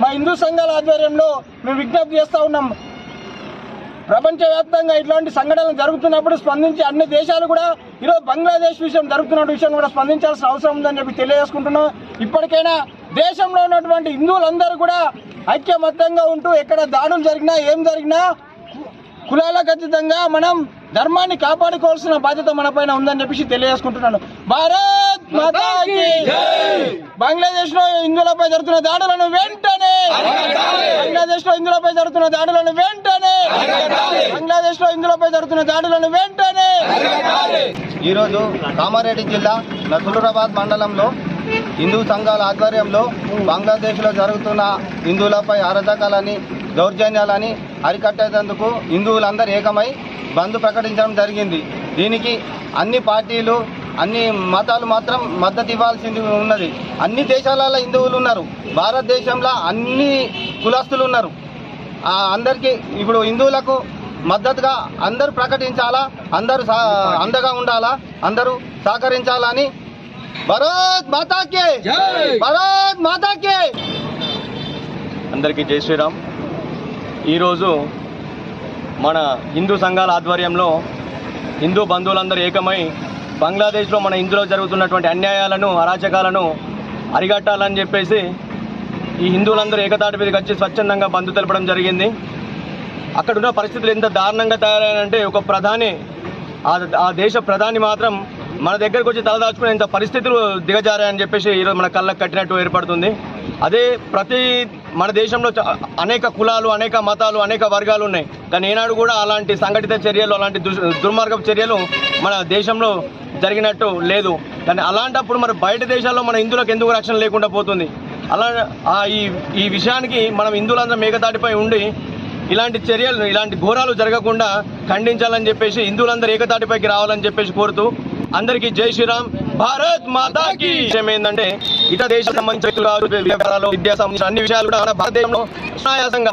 మా హిందూ సంఘాల ఆధ్వర్యంలో మేము విజ్ఞప్తి చేస్తూ ఉన్నాం. ప్రపంచవ్యాప్తంగా ఇట్లాంటి సంఘటనలు జరుగుతున్నప్పుడు స్పందించి అన్ని దేశాలు కూడా ఈరోజు బంగ్లాదేశ్ విషయం జరుగుతున్న విషయం కూడా స్పందించాల్సిన అవసరం ఉందని చెప్పి తెలియజేసుకుంటున్నాం. ఇప్పటికైనా దేశంలో ఉన్నటువంటి హిందువులందరూ కూడా ఐక్యమత్యంగా ఉంటూ ఎక్కడ దాడులు జరిగినా ఏం జరిగినా కులాలకు అతీతంగా మనం ధర్మాన్ని కాపాడుకోవాల్సిన బాధ్యత మనపైన ఉందని చెప్పేసి తెలియజేసుకుంటున్నాను. భారత్! మాతాకి. బంగ్లాదేశ్లో హిందువులపై జరుగుతున్న దాడులను వెంటనే. బంగ్లాదేశ్లో హిందువులపై జరుగుతున్న దాడులను వెంటనే. బంగ్లాదేశ్లో హిందువులపై జరుగుతున్న దాడులను వెంటనే. ఈరోజు కామారెడ్డి జిల్లా నసులురాబాద్ మండలంలో హిందూ సంఘాల ఆధ్వర్యంలో బంగ్లాదేశ్లో జరుగుతున్న హిందువులపై అరాచకాలని దౌర్జన్యాలని అరికట్టేందుకు హిందువులందరూ ఏకమై బంద్ ప్రకటించడం జరిగింది. దీనికి అన్ని పార్టీలు అన్ని మతాలు మాత్రం మద్దతు ఇవ్వాల్సింది ఉన్నది. అన్ని దేశాలలో హిందువులు ఉన్నారు. భారతదేశంలో అన్ని కులస్తులు ఉన్నారు. ఆ అందరికీ ఇప్పుడు హిందువులకు మద్దతుగా అందరూ ప్రకటించాలా? అందరూ అండగా ఉండాలా? అందరూ సహకరించాలని భరత్ మాతాకే! భరత్ మాతాకే! అందరికీ జై శ్రీరామ్. ఈరోజు మన హిందూ సంఘాల ఆధ్వర్యంలో హిందూ బంధువులందరూ ఏకమై బంగ్లాదేశ్లో మన హిందులో జరుగుతున్నటువంటి అన్యాయాలను అరాచకాలను అరిగట్టాలని చెప్పేసి ఈ హిందువులందరూ ఏకతాటి మీదకి వచ్చి స్వచ్ఛందంగా బంధు తెలపడం జరిగింది. అక్కడున్న పరిస్థితులు ఎంత దారుణంగా తయారయ్యాయంటే ఒక ప్రధాని ఆ దేశ ప్రధాని మాత్రం మన దగ్గరకు వచ్చి తలదాచుకునేంత పరిస్థితులు దిగజారాయని చెప్పేసి ఈరోజు మన కళ్ళకు కట్టినట్టు ఏర్పడుతుంది. అదే ప్రతి మన దేశంలో చ- అనేక కులాలు అనేక మతాలు అనేక వర్గాలు ఉన్నాయి. కానీ ఏనాడు కూడా అలాంటి సంఘటిత చర్యలు అలాంటి దుర్మార్గపు చర్యలు మన దేశంలో జరిగినట్టు లేదు. కానీ అలాంటప్పుడు మరి బయట దేశాల్లో మన హిందువులకు ఎందుకు రక్షణ లేకుండా పోతుంది? అలా ఈ ఈ విషయానికి మనం హిందువులందరం మేకతాటిపై ఉండి ఇలాంటి చర్యలు ఇలాంటి ఘోరాలు జరగకుండా ఖండించాలని చెప్పేసి హిందువులందరూ ఏకతాటిపైకి రావాలని చెప్పేసి కోరుతూ అందరికీ జై శ్రీరామ్. భారత్ మాతాకి విషయం ఏంటంటే ఇతర దేశాలకు సంబంధించిన వ్యక్తులు కావచ్చు, వ్యాపారాలు విద్యా సంబంధించిన అన్ని విషయాలు కూడా మన భారతదేశంలో సునాయాసంగా